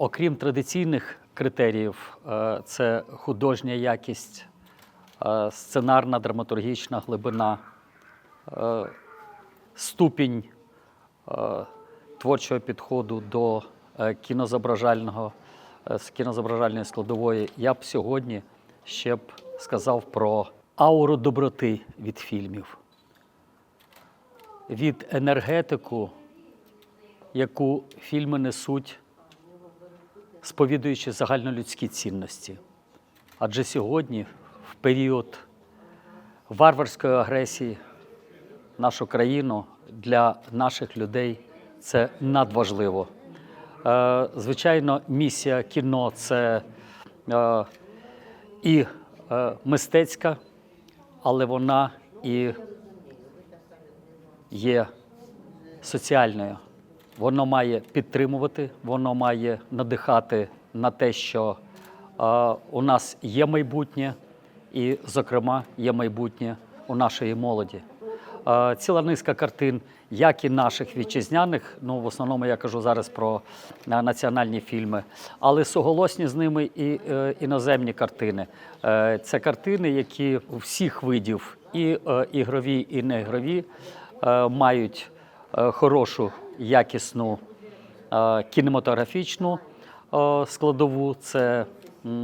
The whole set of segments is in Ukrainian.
Окрім традиційних критеріїв, е, це художня якість, е, сценарна, драматургічна глибина, е, ступінь творчого підходу до кінозображального, кінозображальної складової, я б сьогодні ще б сказав про ауру доброти від фільмів, від енергетику, яку фільми несуть, сповідуючи загальнолюдські цінності. Адже сьогодні, в період варварської агресії, нашу країну для наших людей це надважливо. Е, Звичайно, місія кіно це е, і е, мистецька, але вона і є соціальною. Воно має підтримувати, воно має надихати на те, що е, у нас є майбутнє, і, зокрема, є майбутнє у нашої молоді. Е, ціла низка картин, як і наших вітчизняних, ну в основному я кажу зараз про е, національні фільми, але суголосні з ними і е, іноземні картини. Е, це картини, які всіх видів, і е, ігрові, і неігрові, е, мають е, хорошу, якісну е, кінематографічну е, складову. Це,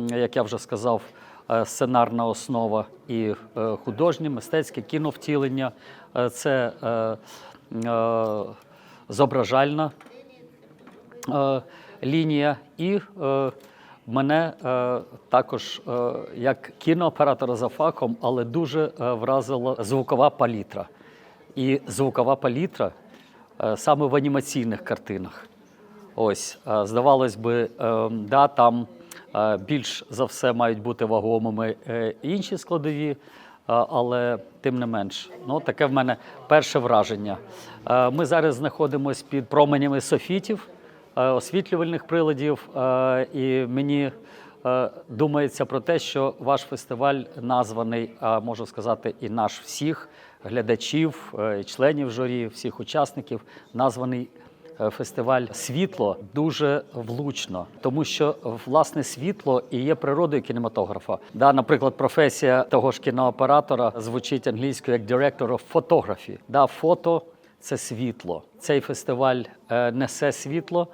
як я вже сказав, е, сценарна основа і художнє, мистецьке кіновтілення. Це зображальна лінія, і мене також як кінооператора за фахом, але дуже вразила звукова палітра. І звукова палітра саме в анімаційних картинах. Ось, е, здавалось би, е, да, там е, більш за все мають бути вагомими е, інші складові, е, але тим не менш, ну таке в мене перше враження. Е, Ми зараз знаходимося під променями софітів, е, освітлювальних приладів, е, і мені е, думається про те, що ваш фестиваль названий, можу сказати, і наш всіх глядачів, е, членів журі, всіх учасників, названий е, фестиваль світло дуже влучно, тому що власне світло і є природою кінематографа. Да, наприклад, професія того ж кінооператора звучить англійською як Director of Photography. Да, фото це світло. Цей фестиваль е, несе світло.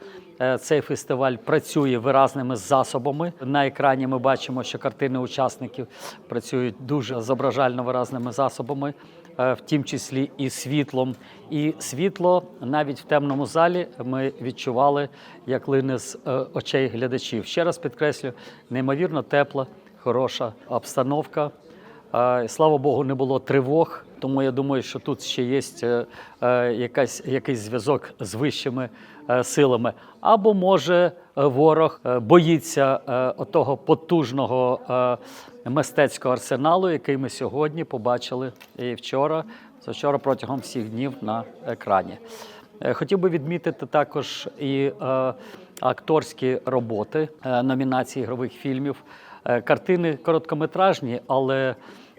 Цей фестиваль працює виразними засобами. На екрані ми бачимо, що картини учасників працюють дуже зображально виразними засобами, в тім числі і світлом. І світло навіть в темному залі ми відчували, як лине з е, очей глядачів. Ще раз підкреслю, неймовірно тепла, хороша обстановка. Слава Богу, не було тривог, тому я думаю, що тут ще є е, е, якась, якийсь зв'язок з вищими е, силами. Або може ворог боїться отого потужного мистецького арсеналу, який ми сьогодні побачили і вчора, вчора протягом всіх днів на екрані. Хотів би відмітити також і акторські роботи номінації ігрових фільмів. Е, Картини короткометражні, але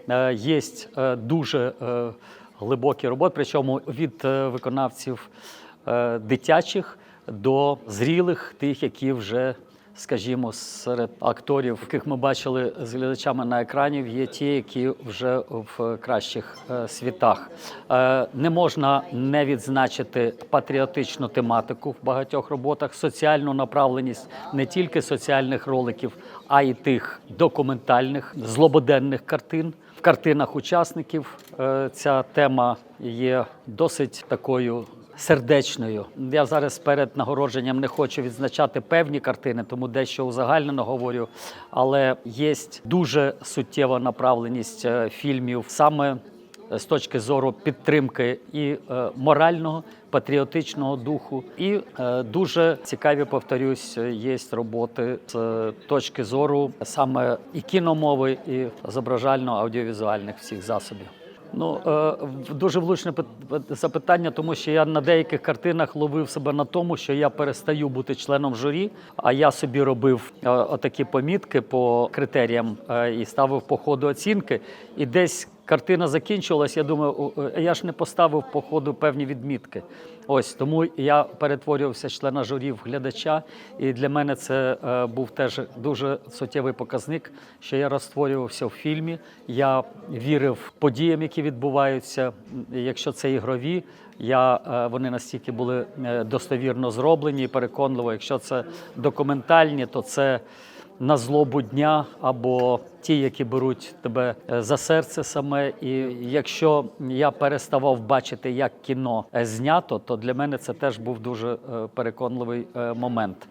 е, є е, дуже глибокі роботи, причому від виконавців дитячих до зрілих, тих, які вже. Скажімо, серед акторів, яких ми бачили з глядачами на екрані, є ті, які вже в кращих е, світах. Е, не можна не відзначити патріотичну тематику в багатьох роботах, соціальну направленість не тільки соціальних роликів, а й тих документальних злободенних картин. В картинах учасників е, ця тема є досить такою сердечною. Я зараз перед нагородженням не хочу відзначати певні картини, тому дещо узагальнено говорю. Але є дуже суттєва направленість е, фільмів саме з точки зору підтримки і е, морального, патріотичного духу, і е, дуже цікаві, повторюсь, є роботи з е, точки зору саме і кіномови, і зображально-аудіовізуальних всіх засобів. Ну е, дуже влучне запитання, тому що я на деяких картинах ловив себе на тому, що я перестаю бути членом журі, а я собі робив е, отакі помітки по критеріям е, і ставив по ходу оцінки. І десь картина закінчилась. Я думаю, е, я ж не поставив по ходу певні відмітки. Ось тому я перетворювався члена журі в глядача, і для мене це е, був теж дуже суттєвий показник, що я розтворювався в фільмі. Я вірив подіям, які відбуваються. Якщо це ігрові, я, е, вони настільки були е, достовірно зроблені і переконливо. Якщо це документальні, то це на злобу дня або ті, які беруть тебе е, за серце саме. І якщо я переставав бачити, як кіно е, знято, то для мене це теж був дуже е, переконливий момент.